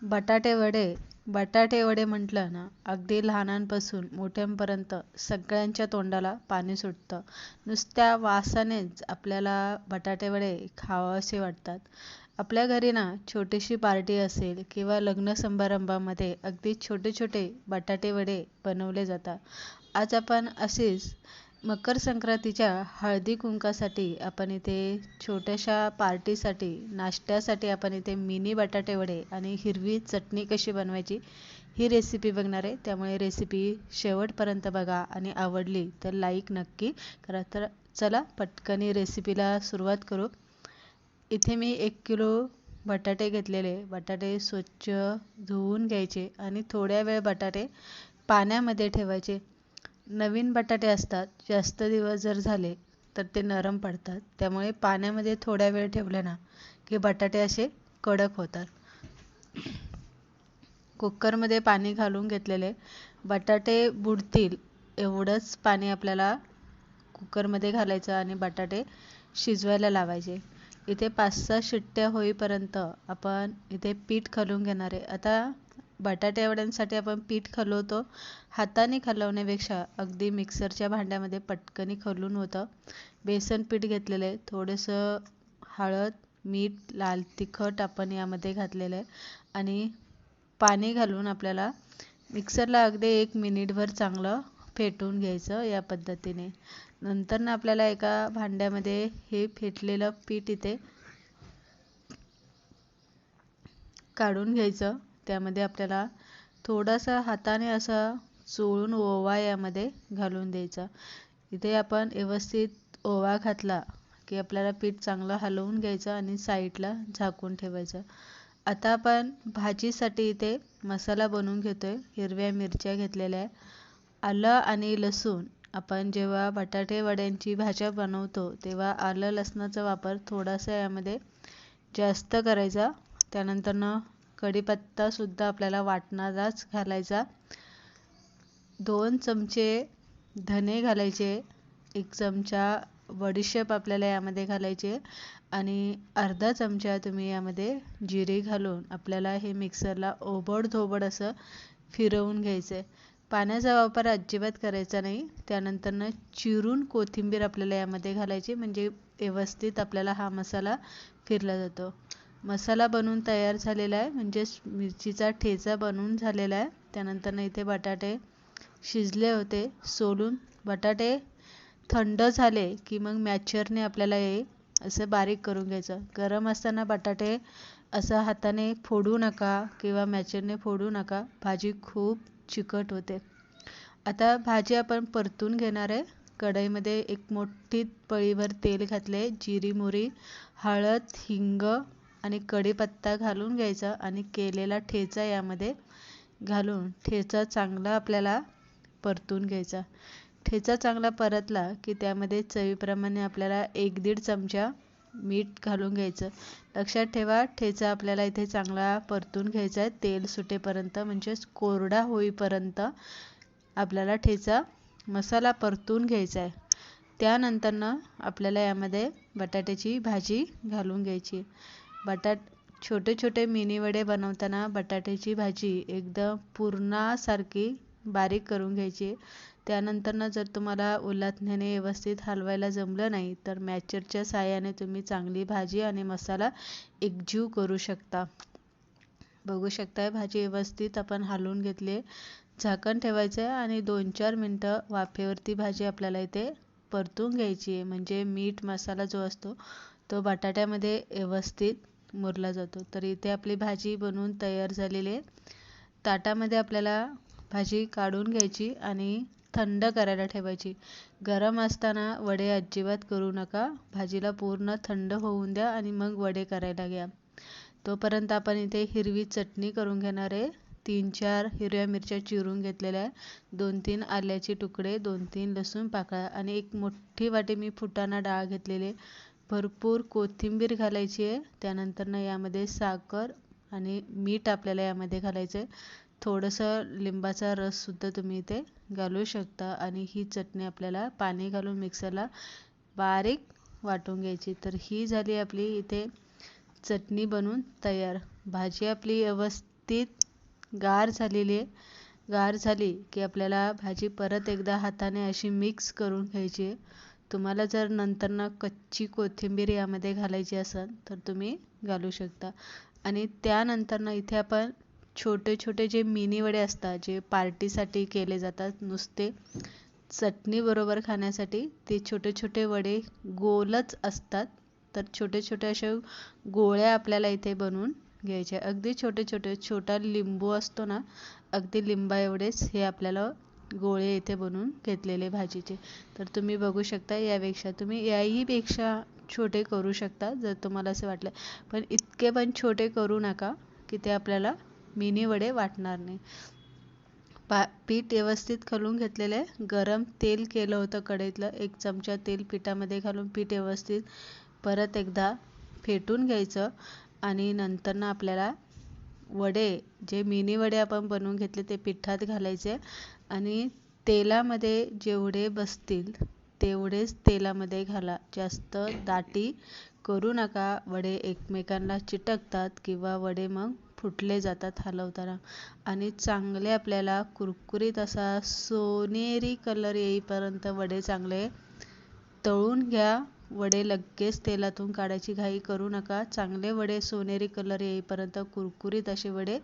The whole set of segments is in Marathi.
बटाटे वडे. बटाटे वडे म्हटलं ना अगदी लहानांपासून मोठ्यांपर्यंत सगळ्यांच्या तोंडाला पाणी सुटतं. नुसत्या वासानेच आपल्याला बटाटे वडे खावावेसे वाटतात. आपल्या घरी ना छोटीशी पार्टी असेल किंवा लग्न समारंभामध्ये अगदी छोटे छोटे बटाटे वडे बनवले जातात. आज आपण असेच मकर संक्रांतीच्या हळदी कुंकासाठी आपण इथे छोट्याशा पार्टीसाठी नाश्त्यासाठी आपण इथे मिनी बटाटे वडे आणि हिरवी चटणी कशी बनवायची ही रेसिपी बघणार आहे. त्यामुळे रेसिपी शेवटपर्यंत बघा आणि आवडली तर लाईक नक्की करा. तर चला पटकनी रेसिपीला सुरुवात करू. इथे मी एक किलो बटाटे घेतलेले. बटाटे स्वच्छ धुवून घ्यायचे आणि थोड्या वेळ बटाटे पाण्यामध्ये ठेवायचे. नवीन बटाटे असतात जास्त दिवस जर झाले तर ते नरम पडतात. त्यामुळे पाण्यामध्ये थोड्या वेळ ठेवले ना की बटाटे असे कडक होतात. कुकरमध्ये पाणी घालून घेतलेले बटाटे बुडतील एवढंच पाणी आपल्याला कुकरमध्ये घालायचं आणि बटाटे शिजवायला लावायचे. इथे पाच सहा शिट्ट्या होईपर्यंत आपण इथे पीठ खालून घेणार आहे. आता बटाटेवड्यांसाठी आपण पीठ खलवतो. हाताने खलवण्यापेक्षा अगदी मिक्सरच्या भांड्यामध्ये पटकनी खलून होतं. बेसन पीठ घेतलेलं आहे. थोडंसं हळद मीठ लाल तिखट आपण यामध्ये घातलेलं आहे. आणि पाणी घालून आपल्याला मिक्सरला अगदी एक मिनिटभर चांगलं फेटून घ्यायचं या पद्धतीने. नंतर ना आपल्याला एका भांड्यामध्ये हे फेटलेलं पीठ इथे काढून घ्यायचं. त्यामध्ये आपल्याला थोडासा हाताने असं चोळून ओवा यामध्ये घालून द्यायचा. इथे आपण व्यवस्थित ओवा घातला की आपल्याला पीठ चांगलं हलवून घ्यायचं आणि साईडला झाकून ठेवायचं. आता आपण भाजीसाठी इथे मसाला बनवून घेतो आहे हिरव्या मिरच्या घेतलेल्या आहे आलं आणि लसूण. आपण जेव्हा बटाटे वड्यांची भाज्या बनवतो तेव्हा आलं लसणाचा वापर थोडासा यामध्ये जास्त करायचा. त्यानंतरनं कढीपत्तासुद्धा आपल्याला वाटणाराच घालायचा. दोन चमचे धने घालायचे एक चमचा बडीशेप आपल्याला यामध्ये घालायचे आणि अर्धा चमचा तुम्ही यामध्ये जिरे घालून आपल्याला हे मिक्सरला ओबड धोबड असं फिरवून घ्यायचं आहे पाण्याचा वापर अजिबात करायचा नाही. त्यानंतरनं चिरून कोथिंबीर आपल्याला यामध्ये घालायची म्हणजे व्यवस्थित आपल्याला हा मसाला फिरला जातो. मसाला बनवून तयार झालेला आहे. म्हणजेच मिरचीचा ठेचा बनवून झालेला आहे. त्यानंतरनं इथे बटाटे शिजले होते सोलून. बटाटे थंड झाले की मग मॅचरने आपल्याला हे असं बारीक करून घ्यायचं. गरम असताना बटाटे असं हाताने फोडू नका किंवा मॅचरने फोडू नका. भाजी खूप चिकट होते. आता भाजी आपण परतून घेणार आहे. कढईमध्ये एक मोठी पळीभर तेल घातले जिरी मोरी हळद हिंग आणि कढीपत्ता घालून घ्यायचा आणि केलेला ठेचा यामध्ये घालून ठेचा चांगला आपल्याला परतून घ्यायचा. ठेचा चांगला परतला की त्यामध्ये चवीप्रमाणे आपल्याला एक दीड चमचा मीठ घालून घ्यायचं. लक्षात ठेवा ठेचा आपल्याला इथे चांगला परतून घ्यायचा आहे. तेल सुटेपर्यंत म्हणजेच कोरडा होईपर्यंत आपल्याला ठेचा मसाला परतून घ्यायचा आहे. त्यानंतरनं आपल्याला यामध्ये बटाट्याची भाजी घालून घ्यायची. बटाट छोटे छोटे मिनी वडे बनवताना बटाट्याची भाजी एकदम पुरणासारखी बारीक करून घ्यायची. त्यानंतरनं जर तुम्हाला उलथण्याने व्यवस्थित हलवायला जमलं नाही तर मॅचरच्या साहाय्याने तुम्ही चांगली भाजी आणि मसाला एकजीव करू शकता. बघू शकताय भाजी व्यवस्थित आपण हलवून घेतली. झाकण ठेवायचं आहे आणि दोन चार मिनटं वाफेवरती भाजी आपल्याला इथे परतून घ्यायची. आहे म्हणजे मीठ मसाला जो असतो तो बटाट्यामध्ये व्यवस्थित मुरला जातो. तर इथे आपली भाजी बनवून तयार झालेली आहे. ताटामध्ये आपल्याला भाजी काढून घ्यायची आणि थंड करायला ठेवायची. गरम असताना वडे अजिबात करू नका. भाजीला पूर्ण थंड होऊन द्या आणि मग वडे करायला घ्या. तोपर्यंत आपण इथे हिरवी चटणी करून घेणार आहे. तीन चार हिरव्या मिरच्या चिरून घेतलेल्या आहे. दोन तीन आल्याचे तुकडे दोन तीन लसूण पाकळ्या आणि एक मोठी वाटी मी फुटाणा डाळ घेतलेली भरपूर कोथिंबीर घालायची आहे. त्यानंतरनं यामध्ये साखर आणि मीठ आपल्याला यामध्ये घालायचं आहे थोडंसं लिंबाचा रससुद्धा तुम्ही इथे घालू शकता आणि ही चटणी आपल्याला पाणी घालून मिक्सरला बारीक वाटून घ्यायची. तर ही झाली आपली इथे चटणी बनवून तयार. भाजी आपली व्यवस्थित व्यवस्थित गार झालेली आहे. गार झाली की आपल्याला भाजी परत एकदा हाताने अशी मिक्स करून घ्यायची आहे. तुम्हाला जर नंतरनं कच्ची कोथिंबीर यामध्ये घालायची असेल तर तुम्ही घालू शकता. आणि त्यानंतरनं इथे आपण छोटे छोटे जे मिनी वडे असतात जे पार्टीसाठी केले जातात नुसते चटणीबरोबर खाण्यासाठी ते छोटे छोटे वडे गोलच असतात तर छोटे छोटे असे गोळ्या आपल्याला इथे बनवून घ्यायच्या अगदी छोटे छोटे छोटा लिंबू असतो ना अगदी लिंबा एवढेच हे आपल्याला गोळे इथे बनवून घेतलेले भाजीचे. तर तुम्ही बघू शकता यापेक्षा तुम्ही याहीपेक्षा छोटे करू शकता जर तुम्हाला असं वाटलं. पण इतके पण छोटे करू नका की ते आपल्याला मिनी वडे वाटणार नाही. पा पीठ व्यवस्थित घालून घेतलेले गरम तेल केलं होतं कढईतलं एक चमचा तेल पिठामध्ये घालून पीठ व्यवस्थित परत एकदा फेटून घ्यायचं आणि नंतरनं आपल्याला वडे जे मिनी वडे आपण बनवून घेतले ते पिठात घालायचे आणि तेलामध्ये जेवढे बसतील तेवढेच तेलामध्ये घाला. जास्त दाटी करू नका. वडे एकमेकांना चिटकतात किंवा वडे मग फुटले जातात हलवताना. आणि चांगले आपल्याला कुरकुरीत असा सोनेरी कलर येईपर्यंत वडे चांगले तळून घ्या. वडे लगेच तेलातून काढायची घाई करू नका. चांगले वडे सोनेरी कलर येईपर्यंत कुरकुरीत असे वडे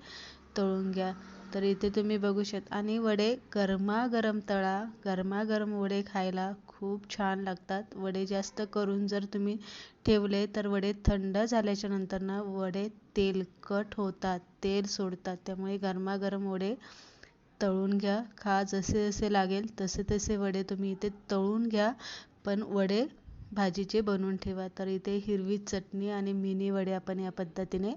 तळून घ्या. तर इथे तुम्ही बघू शकता. आणि वडे गरमागरम तळा. गरमागरम वडे खायला खूप छान लागतात. वडे जास्त करून जर तुम्ही ठेवले तर वडे थंड झाल्याच्या नंतरनं वडे तेलकट होतात. तेल सोडतात. त्यामुळे गरमागरम वडे तळून घ्या. खा जसे जसे लागेल तसे तसे वडे तुम्ही इथे तळून घ्या. पण वडे भाजीचे बनवून ठेवा. तर इथे हिरवी चटणी आणि मिनी वडे आपण या पद्धतीने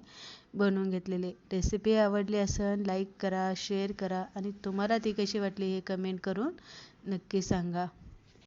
बनवून घेतलेले. रेसिपी आवडली असेल लाईक करा शेअर करा आणि तुम्हाला ती कशी वाटली हे कमेंट करून नक्की सांगा.